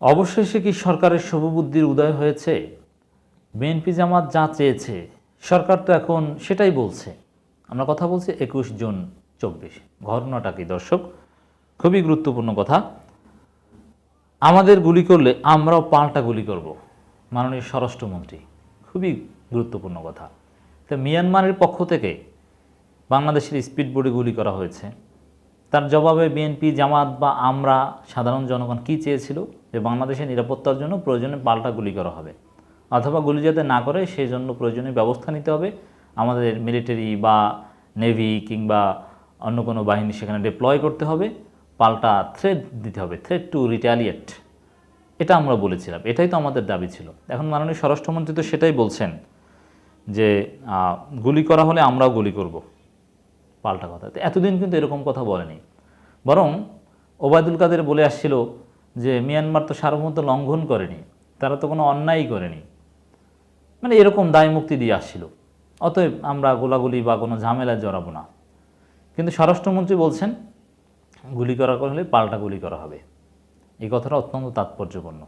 অবশেষে কি সরকারের শুভবুদ্ধির উদয় হয়েছে? বিএনপি জামাত যা চেয়েছে, সরকার তো এখন সেটাই বলছে। আমরা কথা বলছি একুশ জুন চব্বিশ। ঘটনাটা কি, দর্শক? খুবই গুরুত্বপূর্ণ কথা। আমাদের গুলি করলে আমরাও পাল্টা গুলি করব। মাননীয় স্বরাষ্ট্রমন্ত্রী, খুবই গুরুত্বপূর্ণ কথা। তো মিয়ানমারের পক্ষ থেকে বাংলাদেশের স্পিড বোর্ডে গুলি করা হয়েছে। তার জবাবে বিএনপি জামাত বা আমরা সাধারণ জনগণ কি চেয়েছিল? যে বাংলাদেশের নিরাপত্তার জন্য প্রয়োজনে পাল্টা গুলি করা হবে। অথবা গুলি যাতে না করে সেই জন্য প্রয়োজনীয় ব্যবস্থা নিতে হবে। আমাদের মিলিটারি বা নেভি কিংবা অন্য কোনো বাহিনী সেখানে ডিপ্লয় করতে হবে। পাল্টা থ্রেড দিতে হবে থ্রেড টু রিটালিয়েট এটা আমরা বলেছিলাম, এটাই তো আমাদের দাবি ছিল। এখন মাননীয় স্বরাষ্ট্রমন্ত্রী তো সেটাই বলছেন যে গুলি করা হলে আমরাও গুলি করব। পাল্টা কথা। এতদিন কিন্তু এরকম কথা বলেনি। বরং ওবায়দুল কাদের বলে আসছিল যে মিয়ানমার তো সার্বভৌমত্ব লঙ্ঘন করেনি, তারা তো কোনো অন্যায়ই করেনি। মানে এরকম দায় মুক্তি দিয়ে আসছিল। অতএব আমরা গোলাগুলি বা কোনো ঝামেলায় জড়াবো না। কিন্তু স্বরাষ্ট্রমন্ত্রী বলছেন, গুলি করা হলে পাল্টা গুলি করা হবে। এই কথাটা অত্যন্ত তাৎপর্যপূর্ণ।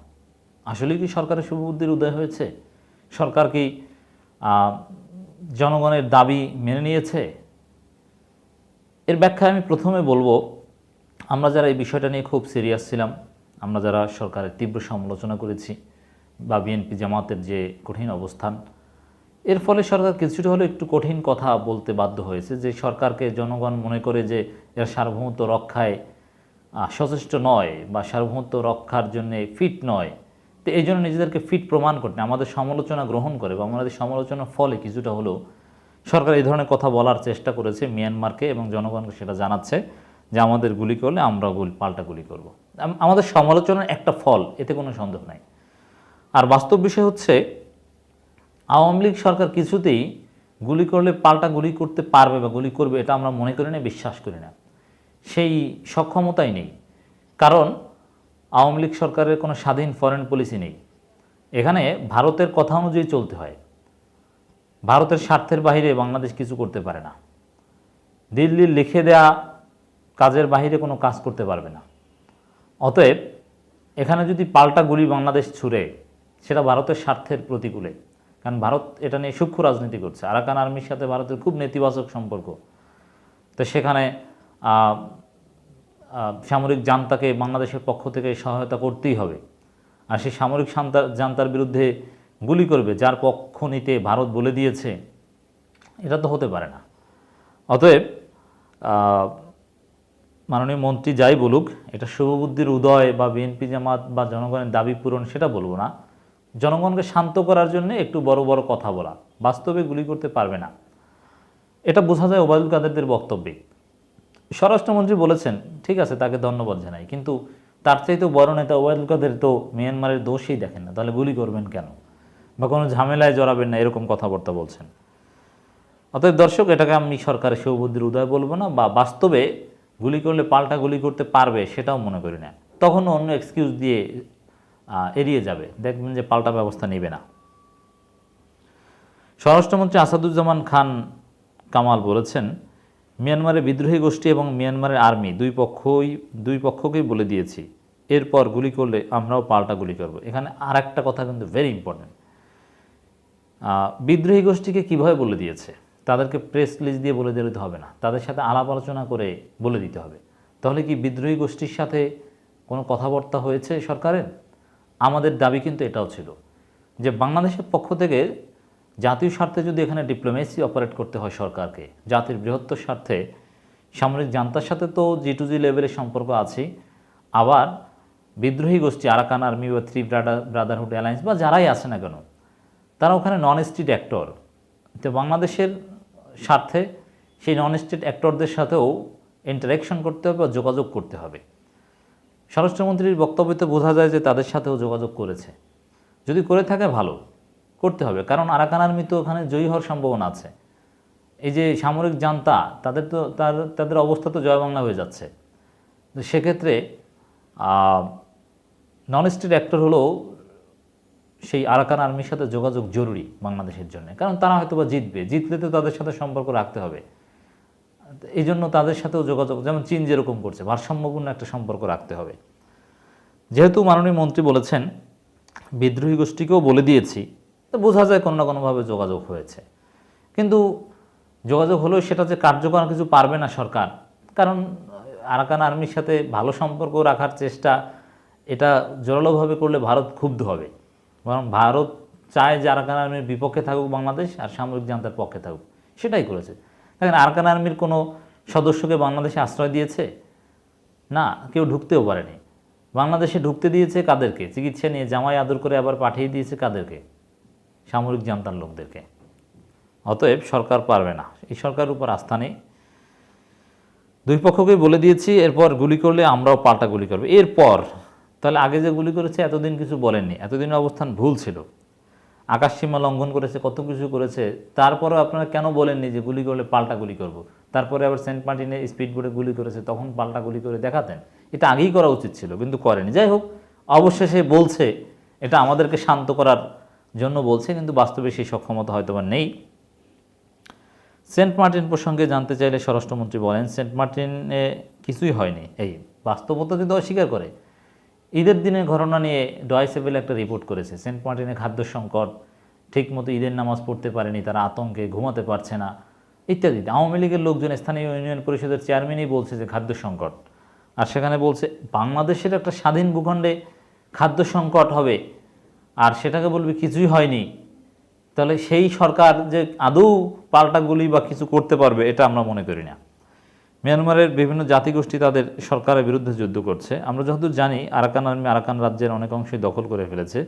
আসলে কি সরকারের শুভবুদ্ধির উদয় হয়েছে? সরকার কি জনগণের দাবি মেনে নিয়েছে? এর ব্যাখ্যা আমি প্রথমে বলব, আমরা যারা এই বিষয়টা নিয়ে খুব সিরিয়াস ছিলাম আমরা যারা সরকারের তীব্র সমালোচনা করেছি বা বিএনপি জামাতের যে কঠিন অবস্থান, এর ফলে সরকার কিছুটা হলেও একটু কঠিন কথা বলতে বাধ্য হয়েছে যে সরকারকে জনগণ মনে করে যে এর সার্বভৌমত্ব রক্ষায় সচেষ্ট নয় বা সার্বভৌমত্ব রক্ষার জন্য ফিট নয়। তো এই জন্য নিজেদেরকে ফিট প্রমাণ করতে আমাদের সমালোচনা গ্রহণ করে বা আমাদের সমালোচনার ফলে কিছুটা হলেও সরকার এই ধরনের কথা বলার চেষ্টা করেছে মিয়ানমারকে এবং জনগণকে সেটা জানাচ্ছে। যে আমাদের গুলি করলে আমরা গুলি, পাল্টা গুলি করব। আমাদের সমালোচনার একটা ফল, এতে কোনো সন্দেহ নাই। আর বাস্তব বিষয় হচ্ছে, আওয়ামী লীগ সরকার কিছুতেই গুলি করলে পাল্টা গুলি করতে পারবে বা গুলি করবে, এটা আমরা মনে করি না, বিশ্বাস করি না। সেই সক্ষমতাই নেই। কারণ আওয়ামী লীগ সরকারের কোনো স্বাধীন ফরেন পলিসি নেই। এখানে ভারতের কথা অনুযায়ী চলতে হয়। ভারতের স্বার্থের বাইরে বাংলাদেশ কিছু করতে পারে না। দিল্লির লিখে দেয়া কাজের বাইরে কোনো কাজ করতে পারবে না। অতএব এখানে যদি পাল্টা গুলি বাংলাদেশ ছুড়ে, সেটা ভারতের স্বার্থের প্রতিকূলে। কারণ ভারত এটা নিয়ে সূক্ষ্ম রাজনীতি করছে। আরাকান আর্মির সাথে ভারতের খুব নেতিবাচক সম্পর্ক। তো সেখানে সামরিক জান্তাকে বাংলাদেশের পক্ষ থেকে সহায়তা করতেই হবে। আর সেই সামরিক জান্তার বিরুদ্ধে গুলি করবে, যার পক্ষ নিতে ভারত বলে দিয়েছে, এটা তো হতে পারে না। অতএব মাননীয় মন্ত্রী যাই বলুক, এটা শুভবুদ্ধির উদয় বা বিএনপি জামাত বা জনগণের দাবি পূরণ সেটা বলব না। জনগণকে শান্ত করার জন্য একটু বড় বড় কথা বলা, বাস্তবে গুলি করতে পারবে না। এটা বোঝা যায় ওবায়দুল কাদেরদের বক্তব্যে। স্বরাষ্ট্রমন্ত্রী বলেছেন, ঠিক আছে, তাকে ধন্যবাদ জানাই, কিন্তু তার চাইতেও বড় নেতা ওবায়দুল কাদের তো মিয়ানমারের দোষই দেখেন না, তাহলে গুলি করবেন কেন? বা কোনো ঝামেলায় জড়াবেন না, এরকম কথাবার্তা বলছেন। অতএব দর্শক, এটাকে আমি সরকারের শুভবুদ্ধির উদয় বলব না, বা বাস্তবে গুলি করলে পাল্টা গুলি করতে পারবে সেটাও মনে করি না। তখন অন্য এক্সকিউজ দিয়ে এড়িয়ে যাবে। দেখবেন যে পাল্টা ব্যবস্থা নেবে না। স্বরাষ্ট্রমন্ত্রী আসাদুজ্জামান খান কামাল বলেছেন, মিয়ানমারের বিদ্রোহী গোষ্ঠী এবং মিয়ানমারের আর্মি দুই পক্ষই, দুই পক্ষকেই বলে দিয়েছি, এরপর গুলি করলে আমরাও পাল্টা গুলি করব। এখানে আর একটা কথা কিন্তু ভেরি ইম্পর্টেন্ট বিদ্রোহী গোষ্ঠীকে কীভাবে বলে দিয়েছে? তাদেরকে প্রেস রিলিজ দিয়ে বলে দিতে হবে না। তাদের সাথে আলাপ আলোচনা করে বলে দিতে হবে। তাহলে কি বিদ্রোহী গোষ্ঠীর সাথে কোনো কথাবার্তা হয়েছে সরকারের? আমাদের দাবি কিন্তু এটাও ছিল যে বাংলাদেশের পক্ষ থেকে জাতীয় স্বার্থে যদি এখানে ডিপ্লোমেসি অপারেট করতে হয় সরকারকে, জাতির বৃহত্তর স্বার্থে, সামরিক জান্তার সাথে তো জি টু জি লেভেলের সম্পর্ক আছে আবার বিদ্রোহী গোষ্ঠী আরাকান আর্মি বা থ্রি ব্রাদার ব্রাদারহুড অ্যালায়েন্স বা যারাই আছে না কেন, তারা ওখানে নন স্টেট অ্যাক্টর তো বাংলাদেশের স্বার্থে সেই নন স্টেট অ্যাক্টরদের সাথেও ইন্টারাকশন করতে হবে বা যোগাযোগ করতে হবে। স্বরাষ্ট্রমন্ত্রীর বক্তব্যতে বোঝা যায় যে তাদের সাথেও যোগাযোগ করেছে। যদি করে থাকে, ভালো। করতে হবে। কারণ আরাকান আর্মি তো ওখানে জয়ী হওয়ার সম্ভাবনা আছে। এই যে সামরিক জান্তা তাদের তো, তার, তাদের অবস্থা তো জয় বাংলা হয়ে যাচ্ছে। তো সেক্ষেত্রে নন স্টেট অ্যাক্টর হলেও সেই আরাকান আর্মির সাথে যোগাযোগ জরুরি বাংলাদেশের জন্য। কারণ তারা হয়তো বা জিতবে, জিতলে তো তাদের সাথে সম্পর্ক রাখতে হবে। এই জন্য তাদের সাথেও যোগাযোগ, যেমন চীন যেরকম করছে, ভারসাম্যপূর্ণ একটা সম্পর্ক রাখতে হবে। যেহেতু মাননীয় মন্ত্রী বলেছেন, বিদ্রোহী গোষ্ঠীকেও বলে দিয়েছি, তো বোঝা যায় কোনো না কোনোভাবে যোগাযোগ হয়েছে। কিন্তু যোগাযোগ হলেও সেটা যে কার্যকর কিছু পারবে না সরকার, কারণ আরাকান আর্মির সাথে ভালো সম্পর্ক রাখার চেষ্টা, এটা জোরালোভাবে করলে ভারত ক্ষুব্ধ হবে। বরং ভারত চায় যে আরাকান আর্মির বিপক্ষে থাকুক বাংলাদেশ আর সামরিক জান্তার পক্ষে থাকুক। সেটাই করেছে। দেখেন, আরাকান আর্মির কোনো সদস্যকে বাংলাদেশে আশ্রয় দিয়েছে? না, কেউ ঢুকতেও পারেনি। বাংলাদেশে ঢুকতে দিয়েছে কাদেরকে? চিকিৎসা নিয়ে জামাই আদর করে আবার পাঠিয়ে দিয়েছে কাদেরকে? সামরিক জান্তার লোকদেরকে। অতএব সরকার পারবে না। এই সরকারের উপর আস্থা নেই। দুই পক্ষকেই বলে দিয়েছি, এরপর গুলি করলে আমরাও পাল্টা গুলি করব। এরপর তাহলে আগে যে গুলি করেছে এতদিন কিছু বলেননি। এতদিন অবস্থান ভুল ছিল। আকাশ সীমা লঙ্ঘন করেছে, কত কিছু করেছে, তারপরেও আপনারা কেন বলেননি যে গুলি করলে পাল্টা গুলি করব। তারপরে আবার সেন্ট মার্টিনে স্পিড বোর্ডে গুলি করেছে, তখন পাল্টা গুলি করে দেখাতেন। এটা আগেই করা উচিত ছিল, কিন্তু করেনি। যাই হোক, অবশেষে বলছে, এটা আমাদেরকে শান্ত করার জন্য বলছে, কিন্তু বাস্তবে সেই সক্ষমতা হয়তো বা নেই। সেন্ট মার্টিন প্রসঙ্গে জানতে চাইলে স্বরাষ্ট্রমন্ত্রী বলেন, সেন্ট মার্টিনে কিছুই হয়নি। এই বাস্তবতা যদি অস্বীকার করে। ঈদের দিনের ঘটনা নিয়ে ডয়সেবেল একটা রিপোর্ট করেছে। সেন্ট মার্টিনে খাদ্য সংকট, ঠিকমতো ঈদের নামাজ পড়তে পারেনি, তারা আতঙ্কে ঘুমাতে পারছে না ইত্যাদি আওয়ামী লীগের লোকজন স্থানীয় ইউনিয়ন পরিষদের চেয়ারম্যানই বলছে যে খাদ্য সংকট। আর সেখানে বলছে, বাংলাদেশের একটা স্বাধীন ভূখণ্ডে খাদ্য সংকট হবে, আর সেটাকে বলবে কিছুই হয়নি। তাহলে সেই সরকার যে আদৌ পাল্টা গুলি বা কিছু করতে পারবে, এটা আমরা মনে করি না। মিয়ানমারের বিভিন্ন জাতিগোষ্ঠী তাদের সরকারের বিরুদ্ধে যুদ্ধ করছে। আমরা যতদূর জানি, আরাকান আর্মি আরাকান রাজ্যের অনেক অংশই দখল করে ফেলেছে।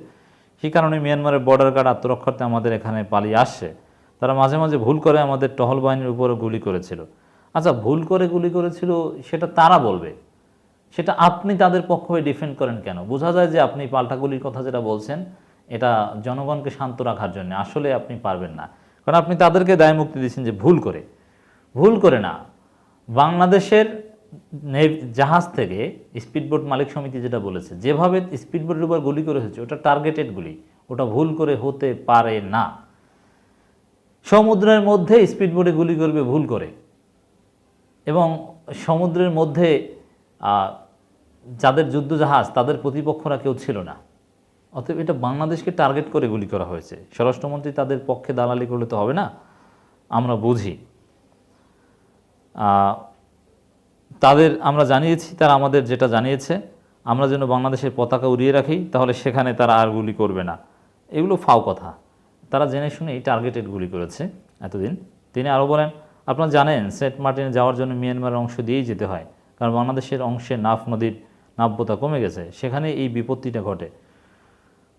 সেই কারণে মিয়ানমারের বর্ডার গার্ড আত্মরক্ষার্থে আমাদের এখানে পালিয়ে আসছে। তারা মাঝে মাঝে ভুল করে আমাদের টহল বাহিনীর উপরে গুলি করেছিল। আচ্ছা ভুল করে গুলি করেছিল, সেটা তারা বলবে? সেটা আপনি তাদের পক্ষ হয়ে ডিফেন্ড করেন কেন? বোঝা যায় যে আপনি পাল্টা গুলির কথা যেটা বলছেন, এটা জনগণকে শান্ত রাখার জন্য। আসলে আপনি পারবেন না। কারণ আপনি তাদেরকে দায় মুক্তি দিচ্ছেন যে ভুল করে। ভুল করে না। বাংলাদেশের জাহাজ থেকে স্পিডবোট মালিক সমিতি যেটা বলেছে, যেভাবে স্পিডবোটের উপর গুলি করে হয়েছে, ওটা টার্গেটেড গুলি, ওটা ভুল করে হতে পারে না। সমুদ্রের মধ্যে স্পিডবোটে গুলি করবে ভুল করে। এবং সমুদ্রের মধ্যে যাদের যুদ্ধজাহাজ, তাদের প্রতিপক্ষরা কেউ ছিল না। অতএব এটা বাংলাদেশকে টার্গেট করে গুলি করা হয়েছে। স্বরাষ্ট্রমন্ত্রী তাদের পক্ষে দালালি করলে তো হবে না? আমরা বুঝি। তাদের আমরা জানিয়েছি, তারা আমাদের যেটা জানিয়েছে, আমরা যেন বাংলাদেশের পতাকা উড়িয়ে রাখি, তাহলে সেখানে তারা আর গুলি করবে না। এগুলো ফাও কথা। তারা জেনে শুনে এই টার্গেটেড গুলি করেছে এতদিন। তিনি আরও বলেন, আপনারা জানেন, সেন্ট মার্টিনে যাওয়ার জন্য মিয়ানমারের অংশ দিয়েই যেতে হয়, কারণ বাংলাদেশের অংশে নাফ নদীর নাব্যতা কমে গেছে। সেখানে এই বিপত্তিটা ঘটে।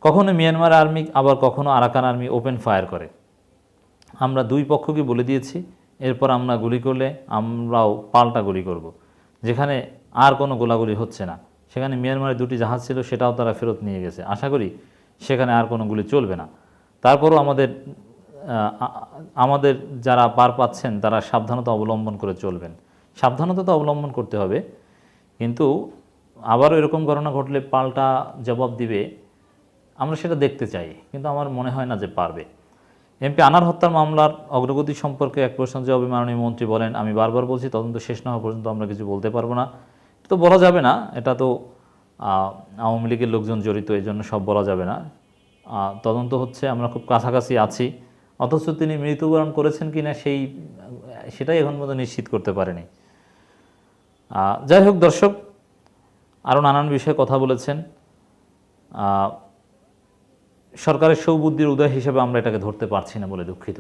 কখনো মিয়ানমার আর্মি, আবার কখনো আরাকান আর্মি ওপেন ফায়ার করে। আমরা দুই পক্ষকে বলে দিয়েছি এরপর আমরা গুলি করলে আমরাও পাল্টা গুলি করব। যেখানে আর কোনো গোলাগুলি হচ্ছে না। সেখানে মিয়ানমারের দুটি জাহাজ ছিল, সেটাও তারা ফেরত নিয়ে গেছে। আশা করি সেখানে আর কোনো গুলি চলবে না। তারপরও আমাদের আমাদের যারা পার পাচ্ছেন, তারা সাবধানতা অবলম্বন করে চলবেন। সাবধানতা তো অবলম্বন করতে হবে, কিন্তু আবারও এরকম ঘটনা ঘটলে পাল্টা জবাব দিবে, আমরা সেটা দেখতে চাই। কিন্তু আমার মনে হয় না যে পারবে। এমপি আনার হত্যার মামলার অগ্রগতি সম্পর্কে এক প্রশ্নের জবাবে মাননীয় মন্ত্রী বলেন, আমি বারবার বলছি, তদন্ত শেষ না হওয়া পর্যন্ত আমরা কিছু বলতে পারব না। তো বলা যাবে না, এটা তো আওয়ামী লীগের লোকজন জড়িত এই জন্য সব বলা যাবে না। তদন্ত হচ্ছে, আমরা খুব কাছাকাছি আছি। অথচ তিনি মৃত্যুবরণ করেছেন কি না সেই, সেটাই এখন পর্যন্ত নিশ্চিত করতে পারেনি। যাই হোক দর্শক আরও নানান বিষয়ে কথা বলেছেন। সরকারের সৌবুদ্ধির উদয় হিসেবে আমরা এটাকে ধরতে পারছি না বলে দুঃখিত।